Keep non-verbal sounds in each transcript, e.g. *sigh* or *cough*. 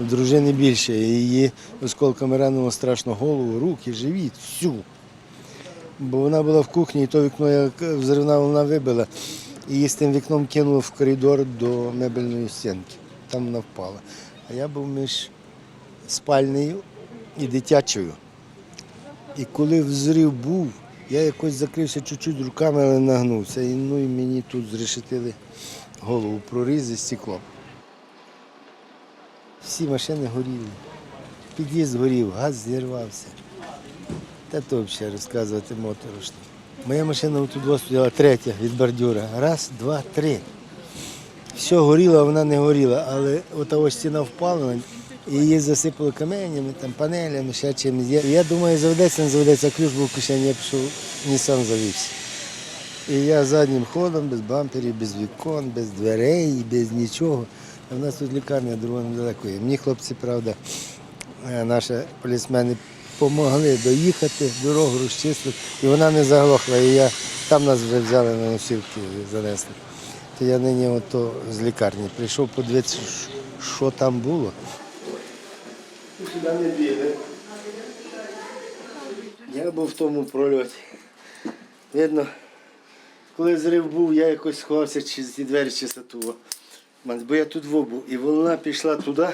Дружини більше. Її осколками ранило страшно голову, руки, живіт, всю. Бо вона була в кухні, і то вікно, як взривна волна вибила, і її з тим вікном кинуло в коридор до мебельної стінки. Там вона впала. А я був між спальнею і дитячою. І коли взрив був, я якось закрився чуть-чуть руками, але нагнувся. І, ну, і мені тут зрешетили голову, проріз і стекло. Всі машини горіли. Під'їзд горів, газ зірвався. Та то взагалі розказувати моторошно. Моя машина тут стояла третя від бордюра. Раз, два, три. Все горіло, вона не горіла, але ота ось стіна впала, і її засипало каменями, там, панелями, ще чимось. Я, думаю, заведеться, не заведеться, ключ був в кишені, я пішов, Нісан завівся. І я заднім ходом, без бамперів, без вікон, без дверей, без нічого. В нас тут лікарня друга недалеко. Мені хлопці, правда, е, наші полісмени допомогли доїхати, дорогу розчистили, і вона не заглохла. І я там нас вже взяли на носілки, занесли. То я нині ото з лікарні прийшов подивитися, що там було. Я був в тому прольоті. Видно, коли взрив був, я якось сховався через ті двері чистоту. Бо я тут во був. І волна пішла туди,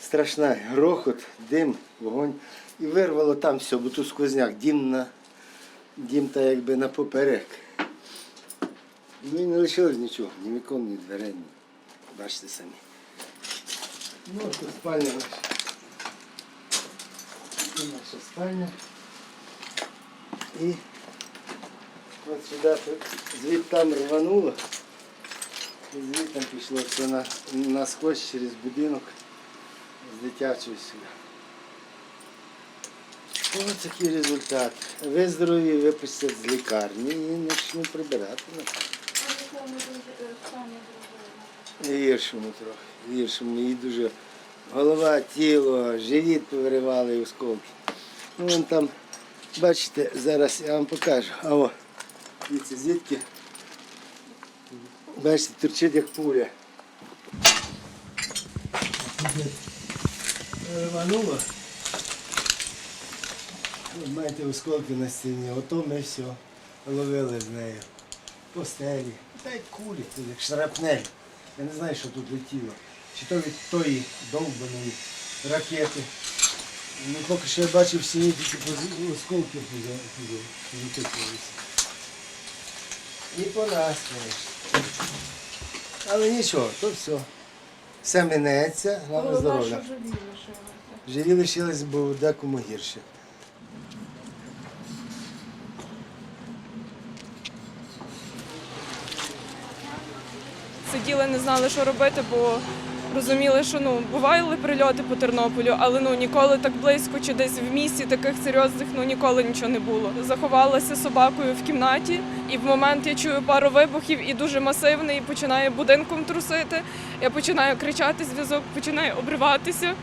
страшна, грохот, дим, вогонь. І вирвало там все, бо тут сквозняк, дім на дім та якби на поперек. Ну і не лишилось нічого, ні вікон, ні дверей, ні. Бачите самі. Ну, тут спальня наша. Це наша спальня. І от сюди звідти там рвануло. Звідти пішло це на, насквозь через будинок з дитячої сюди. Ось такий результат. Ви здорові випустять з лікарні і почну прибирати. Гіршому трохи. Гіршому. Їй дуже голова, тіло, живіт повиривали і осколки. Ну, вон там, бачите, зараз я вам покажу. А о, дивіться, звідки. Бачите, торчить як пуля. Рвануло. Маєте осколки на стіні, ото ми все ловили з нею. По стелі. Та як кулі, як шрапнель. Я не знаю, що тут летіло. Чи то від тої довбаної ракети. Ну, поки що я бачив в стіні тільки осколки поза- поза- І по нас, конечно. Але нічого, то все. Все минеться, головне здоров'я. Живі лишились, бо декому гірше. Сиділи, не знали, що робити, бо розуміли, що ну бували прильоти по Тернополю, але ну ніколи так близько чи десь в місті таких серйозних ну ніколи нічого не було. Заховалася собакою в кімнаті, і в момент я чую пару вибухів і дуже масивний, і починає будинком трусити. Я починаю кричати, зв'язок починає обриватися.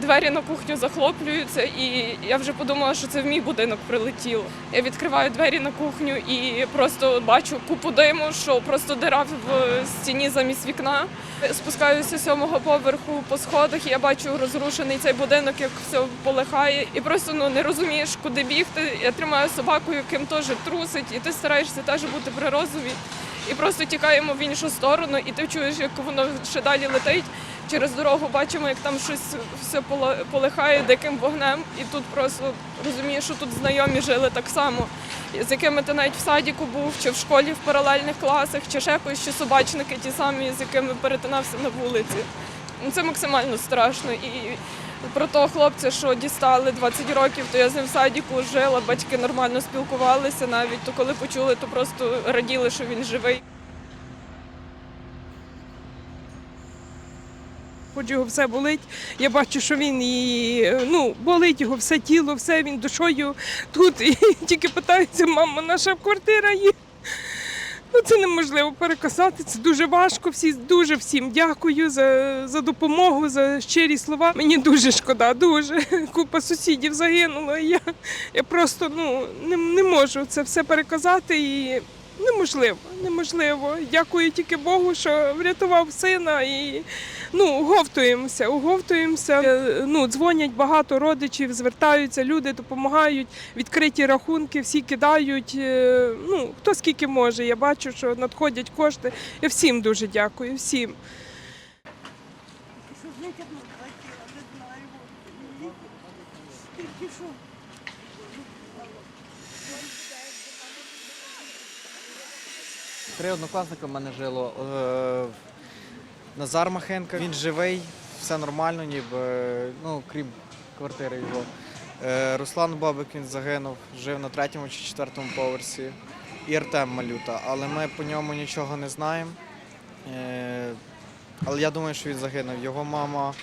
Двері на кухню захлоплюються, і я вже подумала, що це в мій будинок прилетіло. Я відкриваю двері на кухню і просто бачу купу диму, що просто дира в стіні замість вікна. Спускаюся з сьомого поверху по сходах. і Я бачу розрушений цей будинок, як все полихає, і просто ну не розумієш, куди бігти. Я тримаю собаку, яким теж трусить, і ти стараєшся теж бути при розумі. І просто тікаємо в іншу сторону, і ти чуєш, як воно ще далі летить. Через дорогу бачимо, як там щось все полихає диким вогнем, і тут просто розумієш, що тут знайомі жили так само, з якими ти навіть в садіку був, чи в школі в паралельних класах, чи ще чи собачники ті самі, з якими перетинався на вулиці. Ну, Це максимально страшно. І про того хлопця, що дістали 20 років, то я з ним в садіку жила, батьки нормально спілкувалися навіть, то коли почули, то просто раділи, що він живий. Хоч його все болить. Я бачу, що він і ну, болить його все тіло, все він душою тут. І *laughs* тільки питається, мама, наша квартира є. Ну, це неможливо переказати. Це дуже важко. Всі дуже всім дякую за, за допомогу, за щирі слова. Мені дуже шкода, дуже. *laughs* Купа сусідів загинула. Я, я просто ну, не, не можу це все переказати. І неможливо, неможливо. Дякую тільки Богу, що врятував сина і ну, уговтуємося, уговтуємося. Е, Ну, дзвонять багато родичів, звертаються, люди допомагають, відкриті рахунки, всі кидають. е, Ну, хто скільки може. Я бачу, що надходять кошти. Я всім дуже дякую, всім. Три однокласника в мене жило. Е, Назар Махенко, він живий, все нормально, ніби, ну, крім квартири його. Е, Руслан Бабик він загинув, жив на третьому чи четвертому поверсі. І Артем Малюта, але ми по ньому нічого не знаємо. Е, Але я думаю, що він загинув. Його мама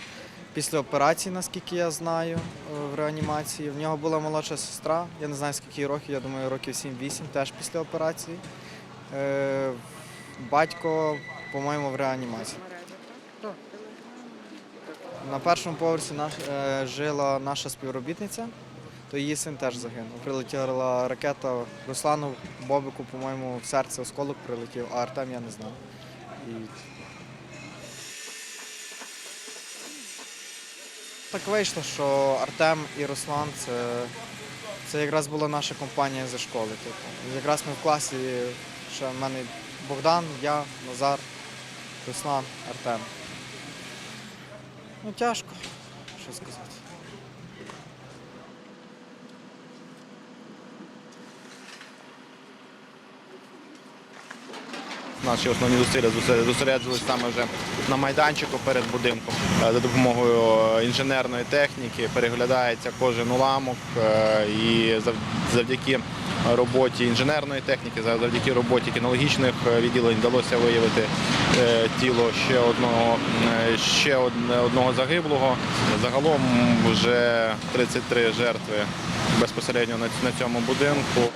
після операції, наскільки я знаю, в реанімації. В нього була молодша сестра, я не знаю скільки років, я думаю, років 7-8 теж після операції. Е, Батько, по-моєму, в реанімації. На першому поверсі е, жила наша співробітниця, то її син теж загинув. Прилетіла ракета Руслану Бобику, по-моєму, в серце осколок прилетів, а Артем я не знаю. І... Так вийшло, що Артем і Руслан це, це якраз була наша компанія зі школи. Типу. Якраз ми в класі, ще в мене Богдан, я, Назар, Руслан, Артем. Ну тяжко, що сказати. Наші основні зусилля зосер- зосереджувалися саме вже на майданчику перед будинком. Е, За допомогою інженерної техніки переглядається кожен уламок е, і завдяки роботі інженерної техніки, завдяки роботі кінологічних е, відділень вдалося виявити тіло ще одного, ще одного загиблого. Загалом вже 33 жертви безпосередньо на цьому будинку.